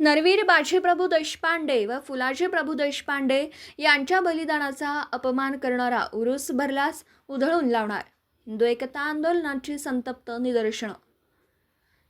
नरवीर बाजीप्रभू देशपांडे व फुलाजी प्रभू देशपांडे यांच्या बलिदानाचा अपमान करणारा उरूस भरलास उधळून लावणार. द्वैकता आंदोलनाची संतप्त निदर्शनं.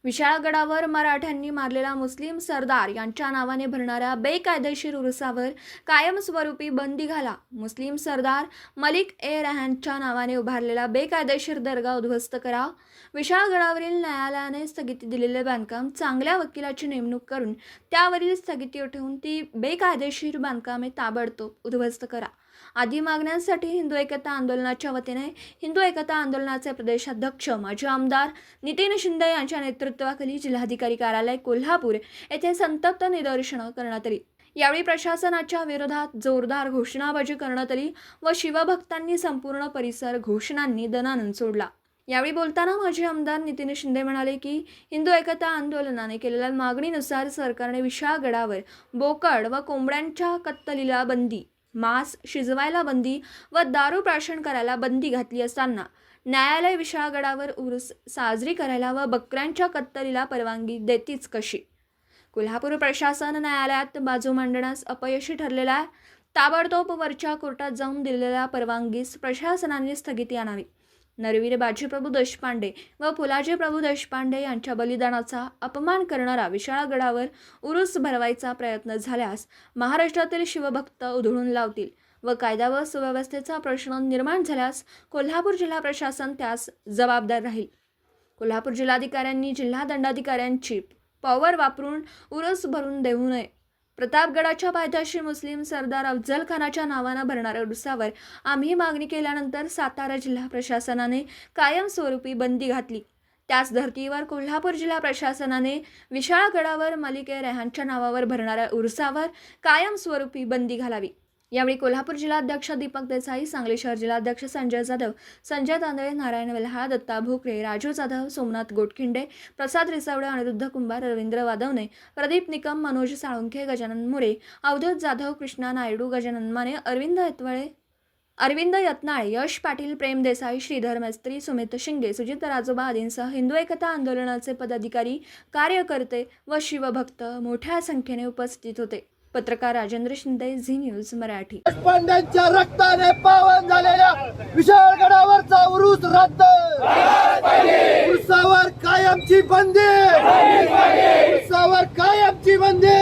विशाळगडावर मराठ्यांनी मारलेला मुस्लिम सरदार यांच्या नावाने भरणाऱ्या बेकायदेशीर उरुसावर कायमस्वरूपी बंदी घाला. मुस्लिम सरदार मलिक ए रहानच्या नावाने उभारलेला बेकायदेशीर दर्गा उद्ध्वस्त करा. विशाळगडावरील न्यायालयाने स्थगिती दिलेले बांधकाम चांगल्या वकिलाची नेमणूक करून त्यावरील स्थगिती उठवून ती बेकायदेशीर बांधकामे ताबडतोब उद्ध्वस्त करा. आदी मागण्यांसाठी हिंदू एकता आंदोलनाच्या वतीने हिंदू एकता आंदोलनाचे प्रदेशाध्यक्ष माजी आमदार नितीन शिंदे यांच्या नेतृत्वाखाली जिल्हाधिकारी कार्यालय कोल्हापूर येथे संतप्त निदर्शनं करण्यात आली. यावेळी प्रशासनाच्या विरोधात जोरदार घोषणाबाजी करण्यात आली व शिवभक्तांनी संपूर्ण परिसर घोषणांनी दनानंद सोडला. यावेळी बोलताना माजी आमदार नितीन शिंदे म्हणाले की हिंदू एकता आंदोलनाने केलेल्या मागणीनुसार सरकारने विशाळगडावर बोकड व कोंबड्यांच्या कत्तलीला बंदी मांस शिजवायला बंदी व दारू प्राशन करायला बंदी घातली असताना न्यायालय विशाळगडावर उरूस साजरी करायला व बकऱ्यांच्या कत्तलीला परवानगी देतीच कशी? कोल्हापूर प्रशासन न्यायालयात बाजू मांडण्यास अपयशी ठरलेला आहे ताबडतोब वरच्या कोर्टात जाऊन दिलेल्या परवानगीस प्रशासनाने स्थगिती आणावी. नरवीर बाजीप्रभू देशपांडे व फुलाजी प्रभू देशपांडे यांच्या बलिदानाचा अपमान करणारा विशाळगडावर उरूस भरवायचा प्रयत्न झाल्यास महाराष्ट्रातील शिवभक्त उधळून लावतील व कायदा व सुव्यवस्थेचा प्रश्न निर्माण झाल्यास कोल्हापूर जिल्हा प्रशासन त्यास जबाबदार राहील. कोल्हापूर जिल्हाधिकाऱ्यांनी जिल्हा दंडाधिकाऱ्यांची पॉवर वापरून उरस भरून देऊ नये. प्रतापगडाच्या पायथ्याशी मुस्लिम सरदार अफजल खानाच्या नावानं भरणाऱ्या उरुसावर आम्ही मागणी केल्यानंतर सातारा जिल्हा प्रशासनाने कायमस्वरूपी बंदी घातली. त्याच धर्तीवर कोल्हापूर जिल्हा प्रशासनाने विशाळगडावर मलिके रेहानच्या नावावर भरणाऱ्या उरुसावर कायमस्वरूपी बंदी घालावी. यावेळी कोल्हापूर जिल्हाध्यक्ष दीपक देसाई सांगली शहर जिल्हाध्यक्ष संजय जाधव संजय तांदळे नारायण वेल्हा दत्ता भोकरे राजू जाधव सोमनाथ गोटखिंडे प्रसाद रिसावडे अनिरुद्ध कुंभार रवींद्र वादवणे प्रदीप निकम मनोज साळुंखे गजानन मोरे अवधूत जाधव कृष्णा नायडू गजानन माने अरविंद यतवळे अरविंद यत्नाळे यश पाटील प्रेम देसाई श्रीधर मेस्त्री सुमित शिंगे सुजित राजोबा आदींसह हिंदू एकता आंदोलनाचे पदाधिकारी कार्यकर्ते व शिवभक्त मोठ्या संख्येने उपस्थित होते. पत्रकार राजेंद्र शिंदे झी न्यूज मराठी. देशपांड्यांच्या रक्ताने पावन झालेल्या विशाळगडावरचा उरूस रद्द. उरुसावर कायमची बंदी. उरुसावर कायमची बंदी.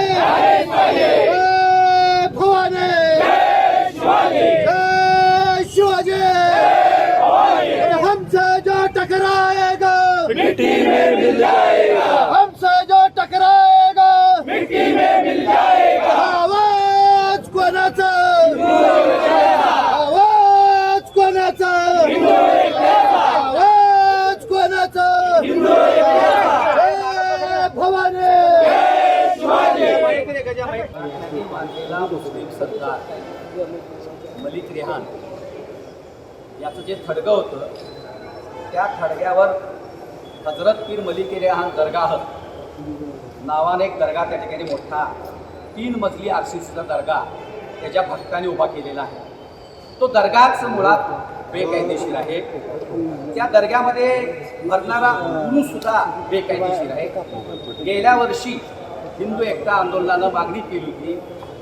मानलेला मुस्लिम सरदार मलिक रेहान याचं जे खडगं होतं त्या खडग्यावर हजरत पीर मलिक रेहान दर्गाह नावाने एक दर्गा त्या ठिकाणी मोठा तीन मजली आरसीसीचा दर्गा त्याच्या भक्ताने उभा केलेला आहे. तो दर्गाच मुळात बेकायदेशीर आहे. त्या दर्ग्यामध्ये भरणारा उरूस सुद्धा बेकायदेशीर आहे. गेल्या वर्षी हिंदू एकता आंदोलनानं मागणी केली होती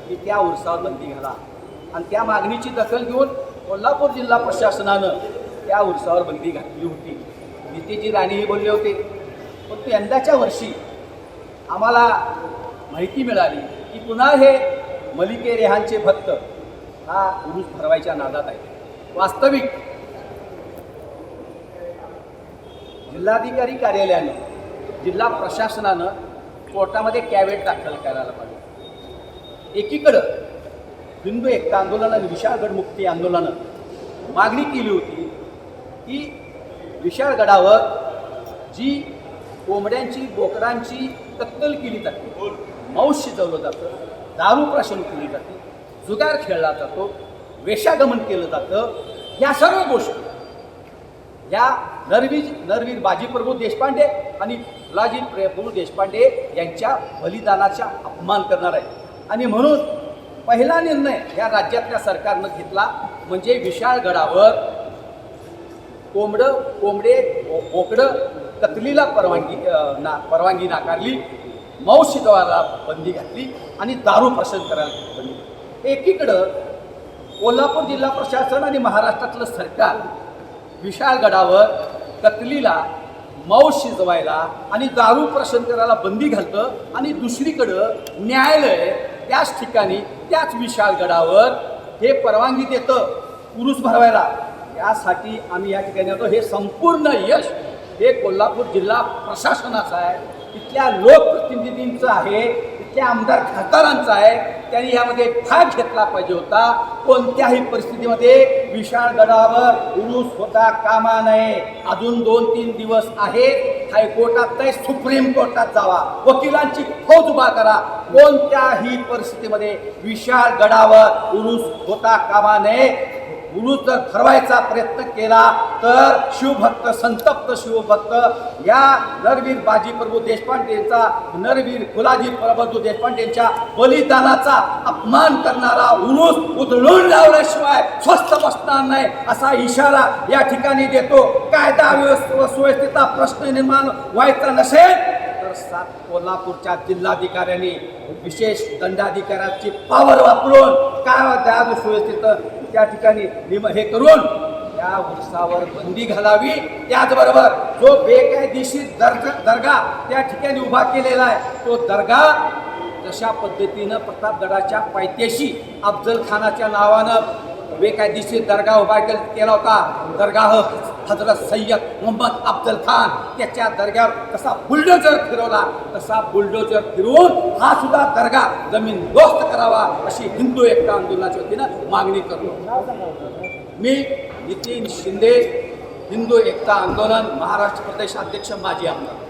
की त्या उरसावर बंदी घाला. आणि त्या मागणीची दखल घेऊन कोल्हापूर जिल्हा प्रशासनानं त्या उरसावर बंदी घातली होती. नितीजी राणेही बोलले होते परंतु यंदाच्या वर्षी आम्हाला माहिती मिळाली की पुन्हा हे मलिके रेहानचे भक्त हा उरूस भरवायच्या नादात आहे वास्तविक जिल्हाधिकारी कार्यालयानं जिल्हा प्रशासनानं कोर्टामध्ये कॅवेट दाखल करायला पाहिजे. एकीकडं हिंदू एकता आंदोलन आणि विशाळगड मुक्ती आंदोलनानं मागणी केली होती की विशाळगडावर जी कोंबड्यांची बोकडांची कत्तल केली जाते मांस शिजवलं जातं दारू प्राशन केली जाते जुगार खेळला जातो वेशागमन केलं जातं या सर्व गोष्टी या नरवीर नरवीर बाजीप्रभू देशपांडे आणि लाजी प्रभू देशपांडे यांच्या बलिदानाचा अपमान करणार आहे आणि म्हणून पहिला निर्णय या राज्यातल्या सरकारनं घेतला म्हणजे विशाळगडावर कोंबडं कोंबडे बोकडं कतलीला परवानगी ना परवानगी नाकारली मौशिद्वारा बंदी घातली आणि दारू प्रसन करायला बंदी एकीकडं कोल्हापूर जिल्हा प्रशासन आणि महाराष्ट्रातलं सरकार विशाळगडावर कतलीला मांस शिजवायला आणि दारू प्रशन करायला बंदी घालतं आणि दुसरीकडं न्यायालय त्याच ठिकाणी त्याच विशाळगडावर हे परवानगी देतं पुरुष भरवायला. यासाठी आम्ही या ठिकाणी येतो हे संपूर्ण यश हे कोल्हापूर जिल्हा प्रशासनाचं आहे. इथल्या लोकप्रतिनिधींचं आहे इथल्या आमदार खासदारांचं आहे. त्यांनी यामध्ये भाग घेतला पाहिजे होता. कोणत्याही परिस्थितीमध्ये विशाळगडावर उरूस होता कामा नये. अजून दोन तीन दिवस आहेत. हायकोर्टात नाही सुप्रीम कोर्टात जावा. वकिलांची फौज उभा करा. कोणत्याही परिस्थितीमध्ये विशाळगडावर उरूस होता कामा नये. उरूस जर ठरवायचा प्रयत्न केला तर शिवभक्त संतप्त शिवभक्त या नरवीर बाजीप्रभू देशपांडेंचा नरवीर फुलाजी प्रभू देशपांडेंच्या बलिदानाचा अपमान करणारा उरूस उधळून लावल्याशिवाय स्वस्थ बसणार नाही असा इशारा या ठिकाणी देतो. कायदा व्यवस्था सुव्यवस्थेचा प्रश्न निर्माण व्हायचा नसेल तर सात कोल्हापूरच्या जिल्हाधिकाऱ्यांनी विशेष दंडाधिकाऱ्याची पावर वापरून काय त्या सुव्यवस्थेचं त्या ठिकाणी निम हे करून त्या उर्सावर बंदी घालावी. त्याचबरोबर जो बेकायदेशीर दर्ग दर्गा त्या ठिकाणी उभा केलेला आहे तो दर्गा जशा पद्धतीनं प्रतापगडाच्या पायथ्याशी अफजल खानाच्या नावानं बेकायदेशीर दर्गा उभा केल- केला होता। दर्गाह हजरत सय्यद मोहम्मद अफजल खान त्याच्या दर्ग्यावर कसा बुलडोजर फिरवला तसा बुलडोजर फिरवून हा सुद्धा दर्गा जमीन दोस्त करावा अशी हिंदू एकता आंदोलनाच्या वतीनं मागणी करतो. मी नितीन शिंदे हिंदू एकता आंदोलन महाराष्ट्र प्रदेश अध्यक्ष माजी आमदार.